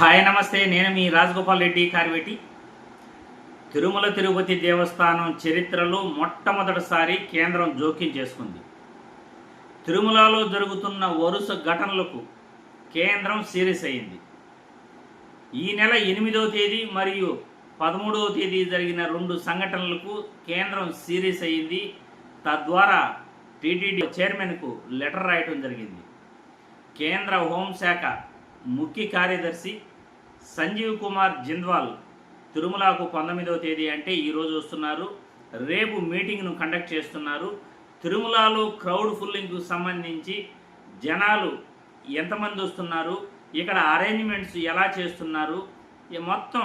Hi నమస్తే. నేను మీ రాజగోపాల్ రెడ్డి కార్వేటి. తిరుమల తిరుపతి దేవస్థానం చరిత్రలో మొట్టమొదటిసారి కేంద్రం జోక్యం చేసుకుంది. తిరుమలలో జరుగుతున్న వరుస ఘటనలకు కేంద్రం సీరియస్ అయింది ఈ నెల ఎనిమిదవ తేదీ మరియు పదమూడవ తేదీ జరిగిన రెండు సంఘటనలకు కేంద్రం సీరియస్ అయింది తద్వారా టీటీడీ చైర్మన్కు లెటర్ రాయటం జరిగింది. కేంద్ర హోంశాఖ ముఖ్య కార్యదర్శి సంజీవ్ కుమార్ జింద్వాల్ తిరుమలకు పంతొమ్మిదవ తేదీ అంటే ఈరోజు వస్తున్నారు. రేపు మీటింగ్ను కండక్ట్ చేస్తున్నారు. తిరుమలలో క్రౌడ్ ఫుల్లింగ్కు సంబంధించి జనాలు ఎంతమంది వస్తున్నారు? ఇక్కడ అరేంజ్మెంట్స్ ఎలా చేస్తున్నారు? ఈ మొత్తం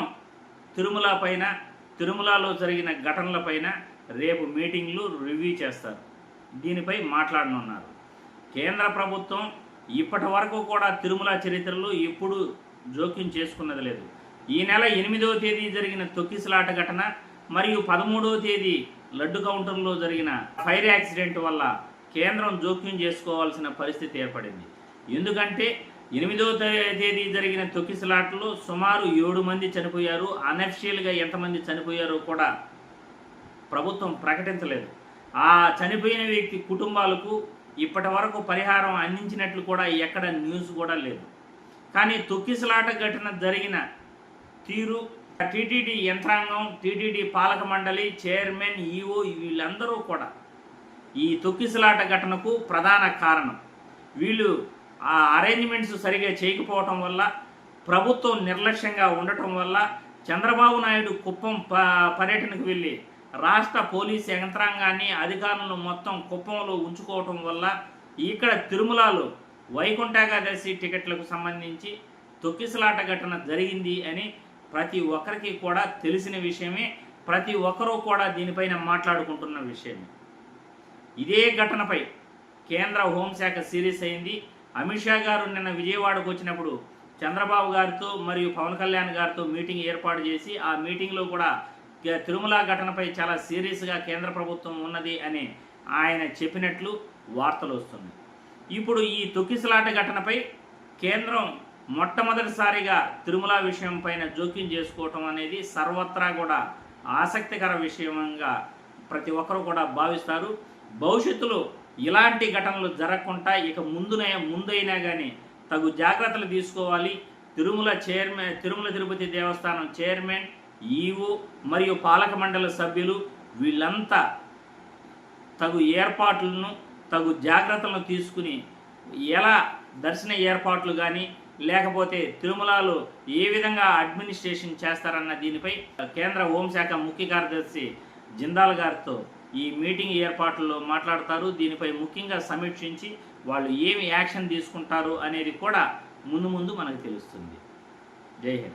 తిరుమల పైన తిరుమలలో జరిగిన ఘటనల పైన రేపు మీటింగ్లు రివ్యూ చేస్తారు. దీనిపై మాట్లాడనున్నారు. కేంద్ర ప్రభుత్వం ఇప్పటి వరకు కూడా తిరుమల చరిత్రలో ఎప్పుడు జోక్యం చేసుకున్నది లేదు. ఈ నెల ఎనిమిదవ తేదీ జరిగిన తొక్కిసలాట ఘటన మరియు పదమూడవ తేదీ లడ్డు కౌంటర్లో జరిగిన ఫైర్ యాక్సిడెంట్ వల్ల కేంద్రం జోక్యం చేసుకోవాల్సిన పరిస్థితి ఏర్పడింది. ఎందుకంటే ఎనిమిదవ తేదీ జరిగిన తొక్కిసలాటలో సుమారు ఏడు మంది చనిపోయారు. అనఫిషియల్గా ఎంతమంది చనిపోయారో కూడా ప్రభుత్వం ప్రకటించలేదు. ఆ చనిపోయిన వ్యక్తి కుటుంబాలకు ఇప్పటి వరకు పరిహారం అందించినట్లు కూడా ఎక్కడ న్యూస్ కూడా లేదు. కానీ తొక్కిసలాట ఘటన జరిగిన తీరు టీటీడీ యంత్రాంగం టీటీడీ పాలక మండలి చైర్మన్ ఈఓ వీళ్ళందరూ కూడా ఈ తొక్కిసలాట ఘటనకు ప్రధాన కారణం. వీళ్ళు ఆ అరేంజ్మెంట్స్ సరిగా చేయకపోవటం వల్ల ప్రభుత్వం నిర్లక్ష్యంగా ఉండటం వల్ల చంద్రబాబు నాయుడు కుప్పం ప పర్యటనకు వెళ్ళి రాష్ట్ర పోలీస్ యంత్రాంగాన్ని అధికారులను మొత్తం కుప్పంలో ఉంచుకోవటం వల్ల ఇక్కడ తిరుమలలో వైకుంఠాకాదశి టికెట్లకు సంబంధించి తొక్కిసలాట ఘటన జరిగింది అని ప్రతి ఒక్కరికి కూడా తెలిసిన విషయమే. ప్రతి ఒక్కరూ కూడా దీనిపైన మాట్లాడుకుంటున్న విషయమే. ఇదే ఘటనపై కేంద్ర హోంశాఖ సీరియస్ అయింది. అమిత్ షా గారు నిన్న విజయవాడకు వచ్చినప్పుడు చంద్రబాబు గారితో మరియు పవన్ కళ్యాణ్ గారితో మీటింగ్ ఏర్పాటు చేసి ఆ మీటింగ్లో కూడా తిరుమల ఘటనపై చాలా సీరియస్గా కేంద్ర ప్రభుత్వం ఉన్నది అని ఆయన చెప్పినట్లు వార్తలు వస్తున్నాయి. ఇప్పుడు ఈ తొక్కిసలాట ఘటనపై కేంద్రం మొట్టమొదటిసారిగా తిరుమల విషయం పైన జోక్యం చేసుకోవటం అనేది సర్వత్రా కూడా ఆసక్తికర విషయంగా ప్రతి ఒక్కరు కూడా భావిస్తారు. భవిష్యత్తులో ఇలాంటి ఘటనలు జరగకుండా ఇక ముందునే ముందైనా కానీ తగు జాగ్రత్తలు తీసుకోవాలి. తిరుమల చైర్మన్ తిరుమల తిరుపతి దేవస్థానం చైర్మన్ ఈవో మరియు పాలక మండలి సభ్యులు వీళ్ళంతా తగు ఏర్పాట్లను తగు జాగ్రత్తలను తీసుకుని ఎలా దర్శన ఏర్పాట్లు కానీ లేకపోతే తిరుమలలో ఏ విధంగా అడ్మినిస్ట్రేషన్ చేస్తారన్న దీనిపై కేంద్ర హోంశాఖ ముఖ్య కార్యదర్శి జిందాల్ గారితో ఈ మీటింగ్ ఏర్పాట్లలో మాట్లాడతారు. దీనిపై ముఖ్యంగా సమీక్షించి వాళ్ళు ఏమి యాక్షన్ తీసుకుంటారు అనేది కూడా ముందు ముందు మనకు తెలుస్తుంది. జై హింద్.